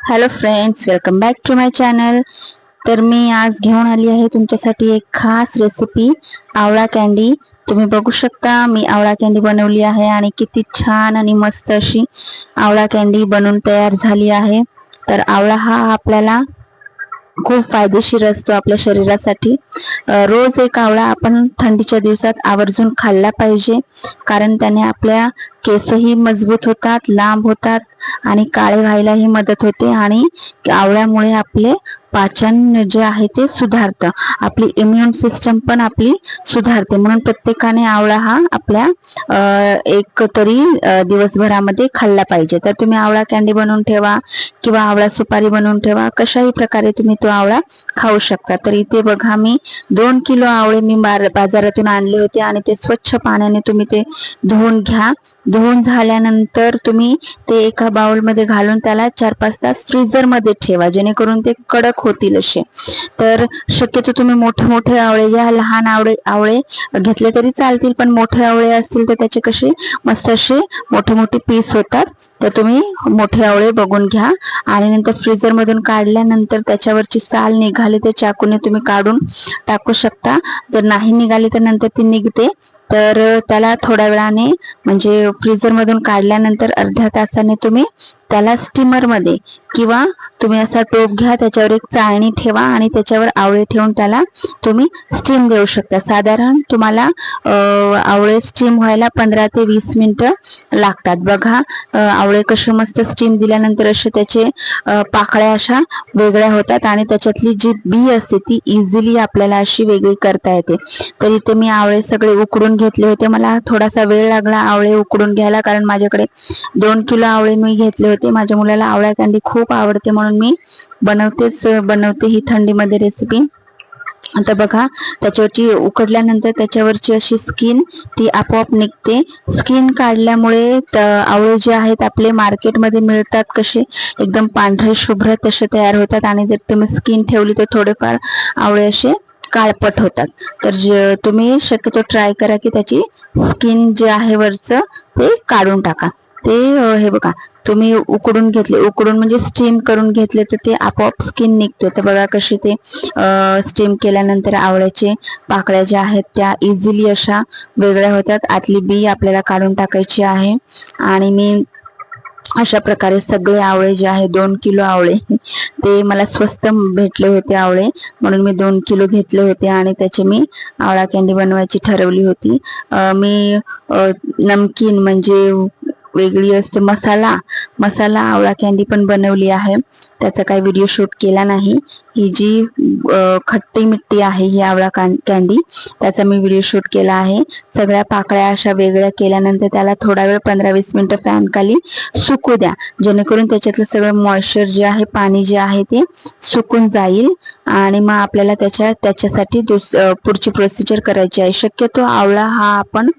Hello friends welcome back to my channel तर मी आज घेऊन आली आहे तुमच्यासाठी एक खास रेसिपी आवळा कँडी तुम्ही बघू शकता मी आवळा कँडी बनवली आहे आणि किती छान आणि मस्त अशी आवळा कँडी बनवून तयार झाली आहे. तर आवळा हा आपल्याला खूप फायदेशीर असतो आपल्या शरीरासाठी. रोज एक आवळा आपण थंडीच्या दिवसात आवर्जून खाल्ला पाहिजे कारण त्याने आपल्या केसही मजबूत होतात लांब होतात आणि काळे व्हायलाही मदत होते आणि आवळ्यामुळे आपले पाचन जे आहे ते सुधारतं. आपली इम्युन सिस्टम पण आपली सुधारते. म्हणून प्रत्येकाने आवळा हा आपल्या एक तरी दिवसभरामध्ये खाल्ला पाहिजे. तर तुम्ही आवळा कॅन्डी बनवून ठेवा किंवा आवळा सुपारी बनवून ठेवा. कशाही प्रकारे तुम्ही तो आवळा खाऊ शकता. तर इथे बघा मी दोन किलो आवळे मी बार- बाजारातून आणले होते आणि ते स्वच्छ पाण्याने तुम्ही ते धुवून घ्या. धुवून झाल्यानंतर तुम्ही ते एका बाउलमध्ये घालून त्याला चार पाच तास फ्रीझरमध्ये ठेवा जेणेकरून ते कडक होतील असे. तर शक्यतो तुम्ही मोठे मोठे आवळे घ्या लहान आवळे आवळे घेतले तरी चालतील पण मोठे आवळे असतील तर त्याचे कसे मस्त असे मोठे मोठे पीस होतात. तर तुम्ही मोठे आवळे बघून घ्या आणि नंतर फ्रीझरमधून काढल्यानंतर त्याच्यावरची साल निघाली तर चाकूने तुम्ही काढून टाकू शकता. जर नाही निघाली तर नंतर ती निघते. तर त्याला थोड्या वेळाने म्हणजे फ्रीजरमधून काढल्यानंतर अर्ध्या तासाने तुम्ही त्याला स्टीमरमध्ये किंवा तुम्ही असा टोप घ्या त्याच्यावर एक चाळणी ठेवा आणि त्याच्यावर आवळे ठेवून त्याला तुम्ही स्टीम देऊ शकता. साधारण तुम्हाला आवळे स्टीम व्हायला पंधरा ते वीस मिनटं लागतात. बघा आवळे कसे मस्त स्टीम दिल्यानंतर असे त्याचे पाकळ्या अशा वेगळ्या होतात आणि त्याच्यातली जी बी असते ती इझिली आपल्याला अशी वेगळी करता येते. तर इथे मी आवळे सगळे उकडून घेतले होते. मला थोडासा वेळ लागला आवळे उकडून घ्यायला कारण माझ्याकडे दोन किलो आवळे मी घेतले होते. माझ्या मुलाला आवळ्या कांडी खूप आवडते म्हणून मी बनवतेच बनवते ही थंडीमध्ये रेसिपी आता बघा त्याच्यावरची उकडल्यानंतर त्याच्यावरची अशी स्किन ती आपोआप निघते. स्किन काढल्यामुळे त- आवळे जे आहेत आपले मार्केटमध्ये मिळतात कसे एकदम पांढरे शुभ्र तसे तयार होतात. आणि जर तुम्ही स्किन ठेवली तर थोडेफार आवळे असे काळपट होतात. तर तुम्ही शक्यतो ट्राय करा की त्याची स्किन जे आहे वरचं ते काढून टाका. ते हे बघा तुम्ही उकडून घेतले. उकडून म्हणजे स्टीम करून घेतले तर ते आपोआप स्किन निघते तर बघा कशी ते स्टीम केल्यानंतर आवळ्याचे पाकळ्या ज्या आहेत त्या इझिली अशा वेगळ्या होतात. आतली बी आपल्याला काढून टाकायची आहे. आणि मी अशा प्रकारे सगळे आवळे जे आहे दोन किलो आवळे ते मला स्वस्त भेटले होते आवळे. म्हणून मी दोन किलो घेतले होते आणि त्याचे मी आवळा कॅन्डी बनवायची ठरवली होती. मी नमकीन म्हणजे वेगळी असते. मसाला मसाला आवळा कॅन्डी पण बनवली आहे. त्याचा काही व्हिडिओ शूट केला नाही. ही जी खट्टी मिट्टी आहे ही आवळा कान- कॅन्डी त्याचा मी व्हिडिओ शूट केला आहे. सगळ्या पाकळ्या अशा वेगळ्या केल्यानंतर त्याला थोडा वेळ पंधरा वीस मिनिटं फॅनखाली सुकू द्या. जेणेकरून त्याच्यातलं सगळं मॉइश्चर जे आहे पाणी जे आहे ते सुकून जाईल आणि मग आपल्याला त्याच्या त्याच्यासाठी दुस पुढची प्रोसिजर करायची आहे. शक्यतो आवळा हा आपण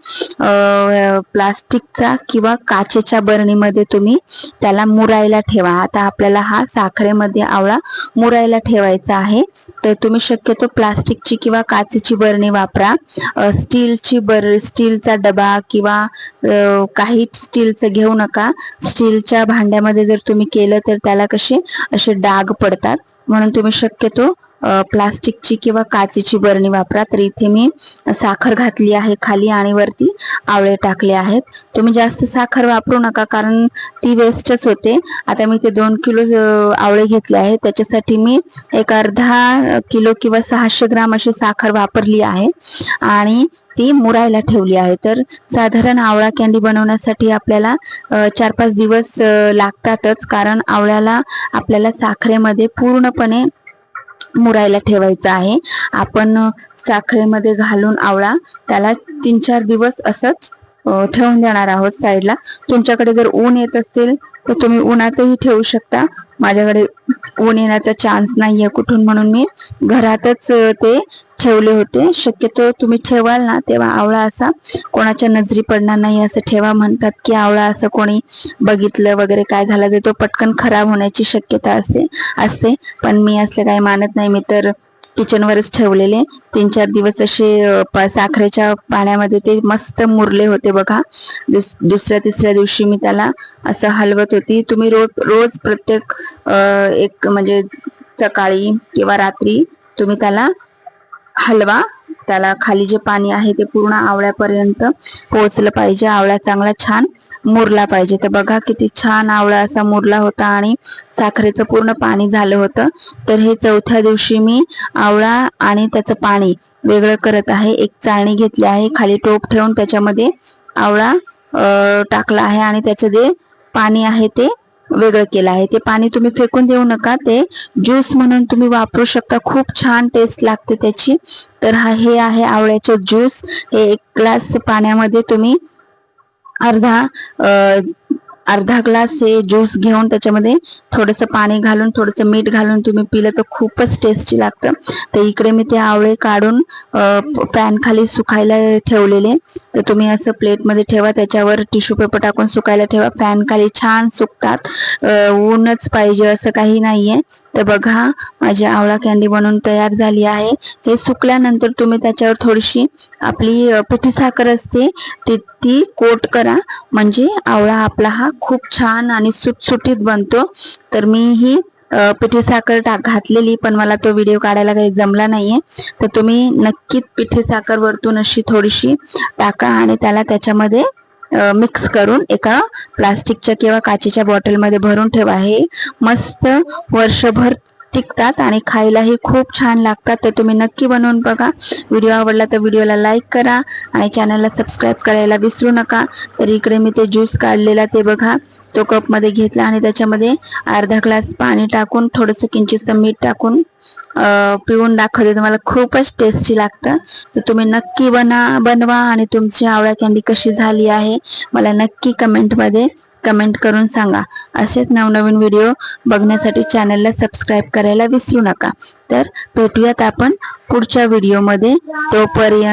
प्लास्टिकचा किंवा काचेच्या बरणीमध्ये तुम्ही त्याला मुरायला ठेवा. आता आपल्याला हा साखरेमध्ये आवळा मुरायला ठेवायचा आहे. तर तुम्ही शक्यतो प्लास्टिकची किंवा काचेची बरणी वापरा. स्टीलची बर स्टीलचा डबा किंवा काही स्टीलचं घेऊ नका. स्टीलच्या भांड्यामध्ये जर तुम्ही केलं तर त्याला कसे असे डाग पडतात. म्हणून तुम्ही शक्यतो प्लास्टिकची किंवा काचेची बरणी वापरा तर इथे मी साखर घातली आहे खाली आणि वरती आवळे टाकले आहेत. तुम्ही जास्त साखर वापरू नका कारण ती वेस्टच होते. आता मी ते दोन किलो आवळे घेतले आहेत. त्याच्यासाठी मी एक अर्धा किलो किंवा सहाशे ग्राम अशी साखर वापरली आहे आणि ती मुरायला ठेवली आहे. तर साधारण आवळा कॅन्डी बनवण्यासाठी आपल्याला चार पाच दिवस लागतातच कारण आवळ्याला आपल्याला साखरेमध्ये पूर्णपणे मुरायला ठेवायचं आहे. आपण साखरेमध्ये घालून आवळा. त्याला तीन चार दिवस असंच ठेवून देणार आहोत साईडला. तुमच्याकडे जर ऊन येत असेल तर तुम्ही उन्हातही ठेवू शकता. माझ्याकडे ऊन येण्याचा चान्स नाहीये कुठून म्हणून मी. घरातच ते ठेवले होते. शक्यतो तुम्ही ठेवाल ना तेव्हा आवळा असा. कोणाच्या नजरी पडणार नाही असं ठेवा म्हणतात की आवळा असं कोणी बघितलं वगैरे काय झालं तर तो पटकन खराब होण्याची शक्यता असते असते. पण मी असलं काही मानत नाही. मी तर किचनवरच ठेवलेले. तीन चार दिवस असे प- साखरेच्या पाण्यामध्ये ते मस्त मुरले होते बघा. दुस दुसऱ्या तिसऱ्या दिवशी मी त्याला असं हलवत होती. तुम्ही रोज रोज प्रत्येक एक म्हणजे सकाळी किंवा रात्री तुम्ही त्याला हलवा त्याला खाली जे पाणी आहे ते पूर्ण आवळ्यापर्यंत पोहोचलं पाहिजे. आवळा चांगला छान मुरला पाहिजे. तर बघा किती छान आवळा असा मुरला होता आणि साखरेचं पूर्ण पाणी झालं होतं. तर हे चौथ्या दिवशी मी आवळा आणि त्याचं पाणी वेगळं करत आहे. एक चाळणी घेतली आहे. खाली टोप ठेवून त्याच्यामध्ये आवळा टाकला आहे आणि त्याचं जे पाणी आहे ते वेगळं केलं आहे. ते पाणी तुम्ही फेकून देऊ नका. ते ज्यूस म्हणून तुम्ही वापरू शकता. खूप छान टेस्ट लागते त्याची. तर हा हे आहे आवळ्याचे ज्यूस. हे एक ग्लास पाण्यामध्ये तुम्ही अर्धा अर्धा ग्लास हे ज्यूस घेऊन त्याच्यामध्ये थोडंसं पाणी घालून थोडंसं मीठ घालून तुम्ही पिलं तर खूपच टेस्टी लागतं. तर इकडे मी ते आवळे काढून फॅन खाली सुकायला ठेवलेले. तर तुम्ही असं प्लेटमध्ये ठेवा त्याच्यावर टिश्यू पेपर टाकून सुकायला ठेवा. फॅन खाली छान सुकतात. ऊनच पाहिजे असं काही नाहीये. तर बघा माझी आवळा कॅन्डी बनवून तयार झाली आहे. हे सुकल्यानंतर तुम्ही त्याच्यावर थोडीशी आपली पिठी साखर असते ती ती कोट करा. म्हणजे आवळा आपला हा खूप छान आणि सुटसुटीत बनतो. तर मी ही पिठी साखर टाक घातलेली पण मला तो व्हिडिओ काढायला काही जमला नाहीये. तर तुम्ही नक्कीच पिठी साखर वरतून अशी थोडीशी टाका आणि त्याला त्याच्यामध्ये मिक्स करून एका प्लास्टिकच्या किंवा काचेच्या बॉटलमध्ये भरून ठेवा. हे मस्त वर्षभर टिकतात आणि खायलाही खूप छान लागतात. तर तुम्ही नक्की बनवून बघा. व्हिडिओ आवडला तर व्हिडिओला लाईक करा आणि चॅनलला सबस्क्राईब करायला विसरू नका. तर इकडे मी ते ज्यूस काढलेला ते बघा. तो कपमध्ये घेतला आणि त्याच्यामध्ये अर्धा ग्लास पाणी टाकून थोडंसं किंचितचं मीठ टाकून पिऊन दाखवते. तुम्हाला खूपच टेस्टी लागतं. तर तुम्ही नक्की बना बनवा आणि तुमची आवळा कॅन्डी कशी झाली आहे मला नक्की कमेंटमध्ये कमेंट करून सांगा. असेच नवनवीन व्हिडिओ बघण्यासाठी चॅनलला सबस्क्राईब करायला विसरू नका. तर भेटूयात आपण पुढच्या व्हिडिओमध्ये. तोपर्यंत